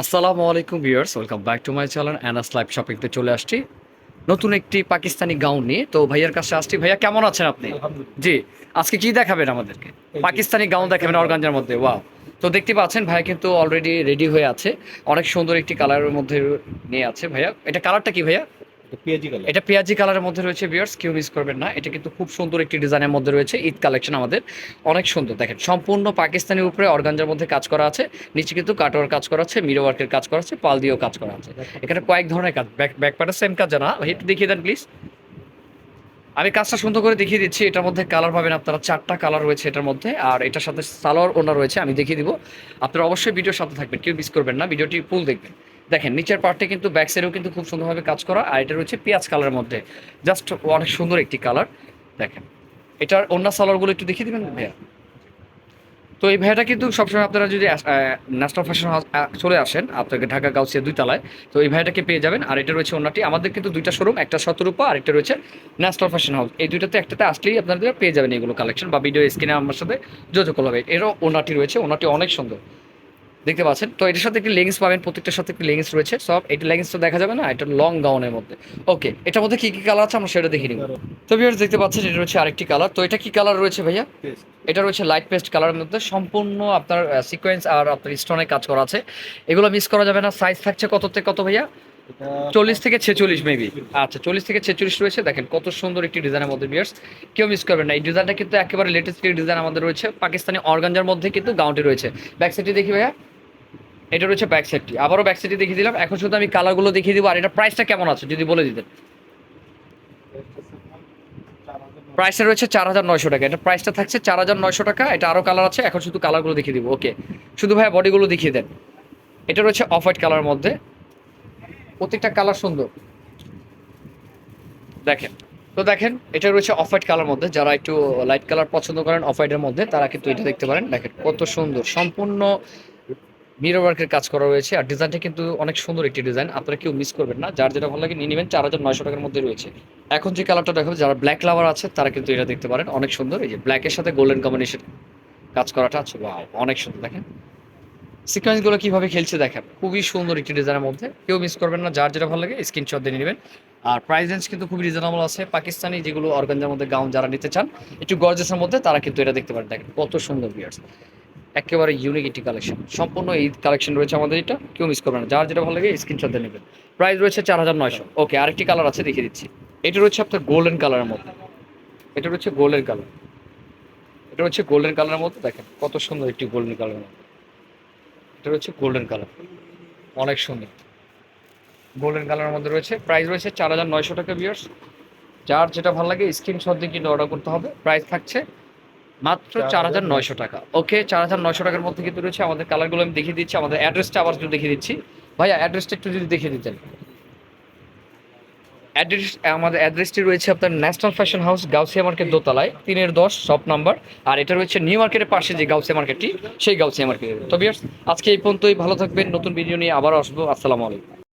আসসালামু আলাইকুম viewers welcome back to my channel Anas live শপিংতে চলে আসছি। নতুন একটি পাকিস্তানি গাউন নিয়ে। তো ভাইয়ার কাছে আসছি। ভাইয়া কেমন আছেন আপনি? জি আজকে কি দেখাবেন আমাদেরকে? পাকিস্তানি গাউন দেখাবেন অর্গানজার মধ্যে ওয়াও। তো দেখতে পাচ্ছেন ভাইয়া কিন্তু অলরেডি রেডি হয়ে আছে। অনেক সুন্দর একটি কালারের মধ্যে নিয়ে আছে ভাইয়া। এটা কালারটা কি ভাইয়া? এটা পেঁয়াজি কালারের মধ্যে রয়েছে বিয়ার্স কেউ মিস করবেন না। এটা কিন্তু খুব সুন্দর একটি ডিজাইনের মধ্যে রয়েছে। ঈদ কালেকশন আমাদের অনেক সুন্দর। দেখেন, সম্পূর্ণ পাকিস্তানের উপরে অর্গানজার মধ্যে কাজ করা আছে। নিচে কিন্তু কাটোয়ার কাজ করা আছে মিরো ওয়ার্কের কাজ করা আছে, পাল দিয়েও কাজ করা আছে। এখানে কয়েক ধরনের কাজ। ব্যাক ব্যাক পার্টের সেম কাজ জানা। একটু দেখিয়ে দেন প্লিজ আমি কাজটা সুন্দর করে দেখিয়ে দিচ্ছি। এটার মধ্যে কালার পাবেন আপনারা। চারটা কালার রয়েছে এটার মধ্যে। আর এটার সাথে সালোয়ার ওনার রয়েছে, আমি দেখিয়ে দিব। আপনারা অবশ্যই ভিডিওর সাথে থাকবেন। কেউ মিস করবেন না। ভিডিওটি ফুল দেখবেন। দেখেন, নিচের পার্টে কিন্তু ব্যাক সাইডেও কিন্তু খুব সুন্দরভাবে কাজ করা, আর এটা রয়েছে পেঁয়াজ কালারের মধ্যে। জাস্ট অনেক সুন্দর একটি কালার দেখেন, এটার অন্য সালোয়ারগুলো একটু দেখিয়ে দেবেন ভাইয়া? তো এই ভাইয়াটা কিন্তু সবসময় আপনারা যদি ন্যাশনাল ফ্যাশন হাউস চলে আসেন, আপনাকে ঢাকা, গাউসিয়া দুই তলায় তো এই ভাইয়াটাকে পেয়ে যাবেন। আর এটা রয়েছে অন্যটি, আমাদের কিন্তু দুইটা শোরুম একটা শতরূপা আর একটা রয়েছে ন্যাশনাল ফ্যাশন হাউস এই দুইটাতে একটাতে আসলেই আপনাদের পেয়ে যাবেন এগুলো কালেকশন বা ভিডিও স্ক্রিনে আমার সাথে যোগাযোগ করবে এরও ওনাটি রয়েছে ওনাটি অনেক সুন্দর। দেখতে পাচ্ছেন? তো এটার সাথে একটি লেগিংস পাবেন প্রত্যেকটার সাথে একটি লেগিংস রয়েছে। সব এটা লেগিংস তো দেখা যাবে না এটা লং গাউনের মধ্যে। ওকে এটার মধ্যে কি কি কালার আছে আমরা সেটা দেখে নিব। তো ভিউয়ার্স দেখতে পাচ্ছেন এটা রয়েছে আরেকটি কালার তো এটা কি কালার রয়েছে ভাইয়া? এটা রয়েছে লাইট পেস্ট কালারের মধ্যে। সম্পূর্ণ আপনার সিকোয়েন্স আর আপনার স্টোনে কাজ করা আছে। এগুলো মিস করা যাবে না। সাইজ থাকছে কত থেকে কত ভাইয়া? চল্লিশ থেকে ছেচল্লিশ মেবি আচ্ছা চল্লিশ থেকে ছেচল্লিশ রয়েছে। দেখেন কত সুন্দর একটি ডিজাইনের মধ্যে বিয়ার্স কেউ মিস করবেন না। এই ডিজাইনটা কিন্তু একেবারে লেটেস্ট ডিজাইন আমাদের রয়েছে পাকিস্তানি অর্গানজার মধ্যে কিন্তু গাউনটি রয়েছে। ব্যাক সাইডটি দেখি ভাইয়া। এটা রয়েছে ব্যাক সাইডটি আবারও ব্যাক সাইডটি দেখিয়ে দিলাম। এখন শুধু আমি কালারগুলো দেখিয়ে দিব। আর এটা প্রাইসটা কেমন আছে, যদি বলে দিতেন? প্রাইসটা রয়েছে চার হাজার নয়শো টাকা। এটা প্রাইসটা থাকছে চার হাজার নয়শো টাকা। এটা আরও কালার আছে। এখন শুধু কালারগুলো দেখিয়ে দিব। ওকে শুধু ভাইয়া বডিগুলো দেখিয়ে দেন। এটা রয়েছে অফ হোয়াইট কালারের মধ্যে। প্রত্যেকটা কালার সুন্দর। দেখেন। তো দেখেন, এটা রয়েছে অফ হোয়াইট কালার মধ্যে। যারা একটু লাইট কালার পছন্দ করেন অফ হোয়াইটের মধ্যে, তারা কিন্তু এটা দেখতে পারেন। দেখেন কত সুন্দর। সম্পূর্ণ মিরর ওয়ার্কের কাজ করা রয়েছে। আর ডিজাইনটা কিন্তু অনেক সুন্দর একটি ডিজাইন আপনারা কেউ মিস করবেন না। যার যেটা ভালো লাগে নিয়ে নেবেন। চার হাজার নয়শো টাকার মধ্যে রয়েছে। এখন যে কালারটা দেখাবো, যারা ব্ল্যাক লাভার আছে, তারা কিন্তু এটা দেখতে পারেন। অনেক সুন্দর। এই যে ব্ল্যাকের সাথে গোল্ডেন কম্বিনেশন কাজ করাটা আছে। অনেক সুন্দর। দেখেন। সিকোয়েন্সগুলো কীভাবে খেলছে দেখেন। খুবই সুন্দর একটি ডিজাইনের মধ্যে। কেউ মিস করবেন না। যার যেটা ভালো লাগে স্ক্রিনশট দিয়ে নেবেন। আর প্রাইস রেঞ্জ কিন্তু খুবই রিজনেবল আছে। পাকিস্তানি যেগুলো অর্গানজার মধ্যে গাউন যারা নিতে চান, একটু গর্জেসের মধ্যে, তারা কিন্তু এটা দেখতে পারেন। দেখেন কত সুন্দর বিয়ার্স একেবারে ইউনিক একটি কালেকশন সম্পূর্ণ এই কালেকশন রয়েছে আমাদের এটা, কেউ মিস করবে না। যার যেটা ভালো লাগে স্ক্রিনশট নেবেন। প্রাইস রয়েছে চার হাজার নয়শো। ওকে আরেকটি কালার আছে, দেখিয়ে দিচ্ছি। এটা রয়েছে আপনার গোল্ডেন কালারের মধ্যে। এটা রয়েছে গোল্ডেন কালার এটা হচ্ছে গোল্ডেন কালারের মধ্যে, দেখেন কত সুন্দর একটি গোল্ডেন মধ্যে। এটা হচ্ছে গোল্ডেন কালার অনেক সুন্দর। গোল্ডেন কালারের মধ্যে রয়েছে। প্রাইস রয়েছে চার হাজার নয়শো টাকা বিয়ার্স যার যেটা ভালো লাগে স্ক্রিনশট দিয়ে কিন্তু অর্ডার করতে হবে। প্রাইস থাকছে মাত্র চার হাজার নয়শো টাকা। ওকে চার হাজার নয়শো টাকার মধ্যে কিন্তু রয়েছে আমাদের কালারগুলো আমি দেখিয়ে দিচ্ছি আমাদের অ্যাড্রেসটা আবার একটু দেখিয়ে দিচ্ছি। ভাইয়া অ্যাড্রেসটা একটু যদি দেখিয়ে দিতেন। অ্যাড্রেস আমাদের অ্যাড্রেসটি রয়েছে আপনার National Fashion House Gausia market দোতলায় তিনের দশ শপ নাম্বার আর এটা রয়েছে নিউ মার্কেটের পাশে যে গাউসিয়া মার্কেটটি সেই গাউসিয়া মার্কেট তো বিয়ার্স আজকে এই পর্যন্তই ভালো থাকবেন নতুন ভিডিও নিয়ে আবার আসব। আসসালামু আলাইকুম।